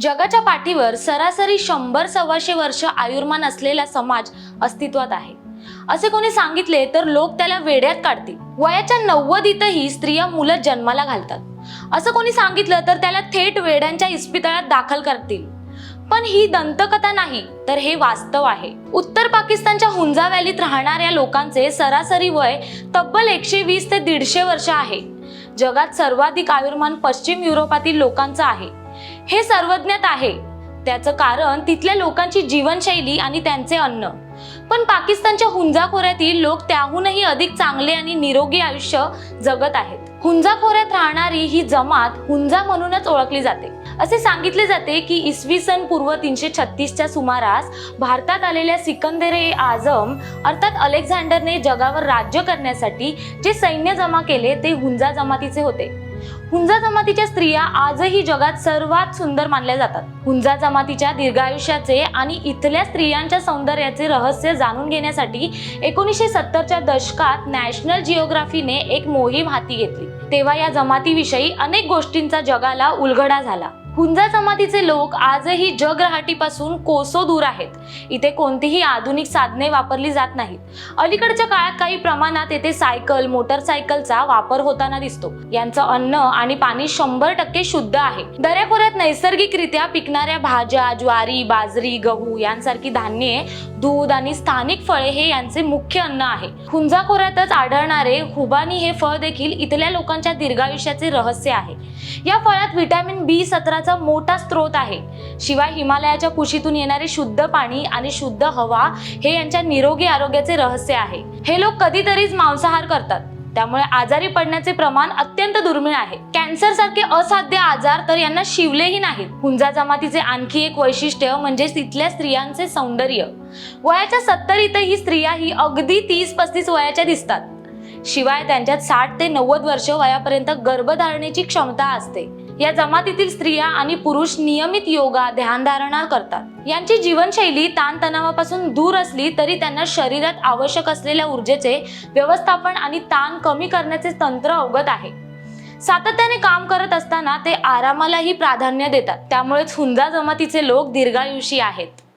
जगाच्या पाठीवर सरासरी शंभर सव्वाशे वर्ष आयुर्मान असलेला समाज अस्तित्वात आहे. असे कोणी सांगितले तर लोक त्याला वेड्यात काढतील. वयाच्या नव्वदीतही स्त्रिया मुलं जन्माला घालतात. असं कोणी सांगितलं तर त्याला थेट वेड्यांच्या इस्पितळात दाखल करतील. पण ही दंतकथा नाही तर हे वास्तव आहे. उत्तर पाकिस्तानच्या हुंजा व्हॅलीत राहणाऱ्या लोकांचे सरासरी वय तब्बल एकशे वीस ते दीडशे वर्ष आहे. जगात सर्वाधिक आयुर्मान पश्चिम युरोपातील लोकांचं आहे. हे सर्वज्ञात आहे. त्याचं कारण तिथल्या लोकांची जीवनशैली आणि त्यांचे अन्न. पण पाकिस्तानच्या हुंजा खोऱ्यातील लोक त्याहूनही अधिक चांगले आणि निरोगी आयुष्य जगत आहेत. हुंजा खोऱ्यात राहणारी ही जमात हुंजा म्हणूनच ओळखली जाते. असे सांगितले जाते की इसवी सन पूर्व तीनशे छत्तीसच्या सुमारास भारतात आलेल्या सिकंदर ए आझम अर्थात अलेक्झांडरने जगावर राज्य करण्यासाठी जे सैन्य जमा केले ते हुंजा जमातीचे होते. हुंजा जमातीच्या स्त्रिया आजही जगात सर्वात सुंदर मानल्या जातात. हुंजा जमातीच्या दीर्घायुष्याचे आणि इथल्या स्त्रियांच्या सौंदर्याचे रहस्य जाणून घेण्यासाठी एकोणीसशे सत्तरच्या दशकात नॅशनल जिओग्राफीने एक मोहीम हाती घेतली. तेव्हा या जमातीविषयी अनेक गोष्टींचा जगाला उलगडा झाला. हुंजा जमातीचे लोक आजही जगरहाटीपासून कोसो दूर आहेत. इथे कोणतीही आधुनिक साधने वापरली जात नाहीत. अलीकडच्या काळात काही प्रमाणात येथे सायकल मोटरसायकलचा वापर होताना दिसतो. यांचं अन्न आणि पाणी शंभर टक्के शुद्ध आहे. दऱ्याखोऱ्यात नैसर्गिकरित्या पिकणाऱ्या भाज्या ज्वारी बाजरी गहू यांसारखी धान्ये दूध आणि स्थानिक फळे हे यांचे मुख्य अन्न आहे. हुंजा खोऱ्यातच आढळणारे हुबानी हे फळ देखील इथल्या लोकांच्या दीर्घायुष्याचे रहस्य आहे. या फळात व्हिटॅमिन बी सतराचा मोठा स्रोत आहे. शिवाय हिमालयाच्या कुशीतून येणारे शुद्ध पाणी आणि शुद्ध हवा हे यांच्या निरोगी आरोग्याचे रहस्य आहे. हे लोक कधीतरीच मांसाहार करतात. त्यामुळे आजारी पडण्याचे प्रमाण अत्यंत दुर्मिळ आहे. कॅन्सर सारखे असाध्य आजार तर यांना शिवलेही नाहीत. हुंजा जमातीचे आणखी एक वैशिष्ट्य म्हणजे तिथल्या स्त्रियांचे सौंदर्य. वयाच्या सत्तरीतही स्त्रिया ही अगदी तीस पस्तीस वयाच्या दिसतात. शिवाय त्यांच्यात साठ ते नव्वद वर्ष वयापर्यंत गर्भधारणेची क्षमता असते. या जमातीतील स्त्रिया आणि पुरुष नियमित योगा ध्यानधारणा करतात. यांची जीवनशैली ताणतणावापासून दूर असली तरी त्यांना शरीरात आवश्यक असलेल्या ऊर्जेचे व्यवस्थापन आणि ताण कमी करण्याचे तंत्र अवगत आहे. सातत्याने काम करत असताना ते आरामालाही प्राधान्य देतात. त्यामुळेच हुंजा जमातीचे लोक दीर्घायुषी आहेत.